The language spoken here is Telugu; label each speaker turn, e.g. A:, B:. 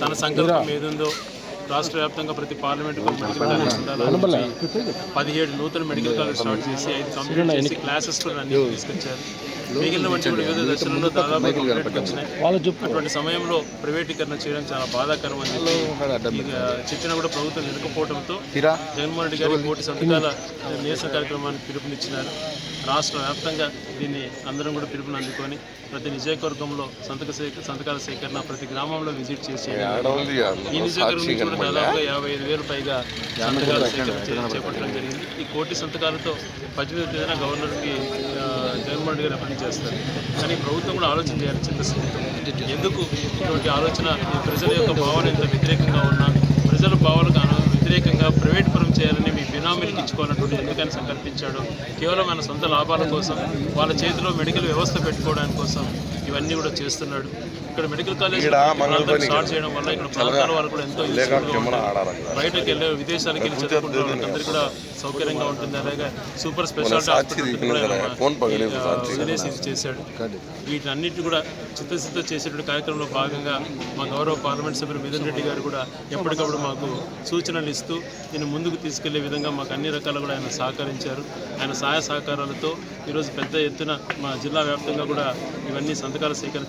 A: తన సంకల్పం ఏదుందో రాష్ట్ర వ్యాప్తంగా ప్రతి చెప్పి పదిహేడు నూతన మెడికల్ కాలేజ్ స్టార్ట్ చేసి ఐదు కంప్లీట్ చేసి క్లాసెస్ కూడా తీసుకొచ్చారు. కంప్లీట్గా వచ్చినాయి అటువంటి సమయంలో ప్రైవేటీకరణ చేయడం చాలా బాధాకరం అని చెప్పినా కూడా ప్రభుత్వం వినకపోవడంతో జగన్మోహన్ రెడ్డి గారి కోటి సంతకాల నిరసన కార్యక్రమానికి పిలుపునిచ్చినారు. రాష్ట్ర వ్యాప్తంగా దీన్ని అందరం కూడా పిలుపుని అందుకొని ప్రతి నియోజకవర్గంలో సంతక సేక సంతకాల సేకరణ ప్రతి గ్రామంలో విజిట్ చేసి ఈ నియోజకవర్గం దాదాపుగా యాభై ఐదు వేలు పైగా సంతకాల సేకరణ చేపట్టడం జరిగింది. ఈ కోటి సంతకాలతో పద్దెనిమిది తేదీన గవర్నర్కి జగన్మోహన్ రెడ్డి గారు అప్పీల్ చేస్తారు. కానీ ప్రభుత్వం కూడా ఆలోచన చేయాలి చిత్తశుద్ధితో. ఎందుకు? ఇటువంటి ఆలోచన ప్రజల యొక్క భావన ఎంత వ్యతిరేకంగా ఉన్నా ప్రజల భావనకు వ్యతిరేకంగా ప్రైవేట్ పరం చేయాలని మీ బినామీలకు ఇచ్చుకోవాలన్నటువంటి ఎందుకని సంకల్పించాడు. కేవలం ఆయన సొంత లాభాల కోసం వాళ్ళ చేతిలో మెడికల్ వ్యవస్థ పెట్టుకోవడానికి కోసం ఇవన్నీ కూడా చేస్తున్నాడు. ఇక్కడ మెడికల్ కాలేజ్ స్టార్ట్ చేయడం వల్ల ఇక్కడ ప్రాంతాల వాళ్ళు కూడా ఎంతో. బయటకు వెళ్ళే విదేశాలకు వెళ్ళి చదువుకుంటే వాళ్ళందరికీ కూడా సౌకర్యంగా ఉంటుంది. అలాగే సూపర్ స్పెషాలిటీ హాస్పిటల్ విదేశీ చేశాడు. వీటన్నిటి కూడా చిత్తశుద్ధితో చేసేటువంటి కార్యక్రమంలో భాగంగా మా గౌరవ పార్లమెంట్ సభ్యులు మిథున్ రెడ్డి గారు కూడా ఎప్పటికప్పుడు మాకు సూచనలు ఇస్తూ దీన్ని ముందుకు తీసుకెళ్ళే విధంగా మాకు అన్ని రకాలు కూడా ఆయన సహకరించారు. ఆయన సహాయ సహకారాలతో ఈరోజు పెద్ద ఎత్తున మా జిల్లా వ్యాప్తంగా కూడా ఇవన్నీ సంతకాల సేకరణ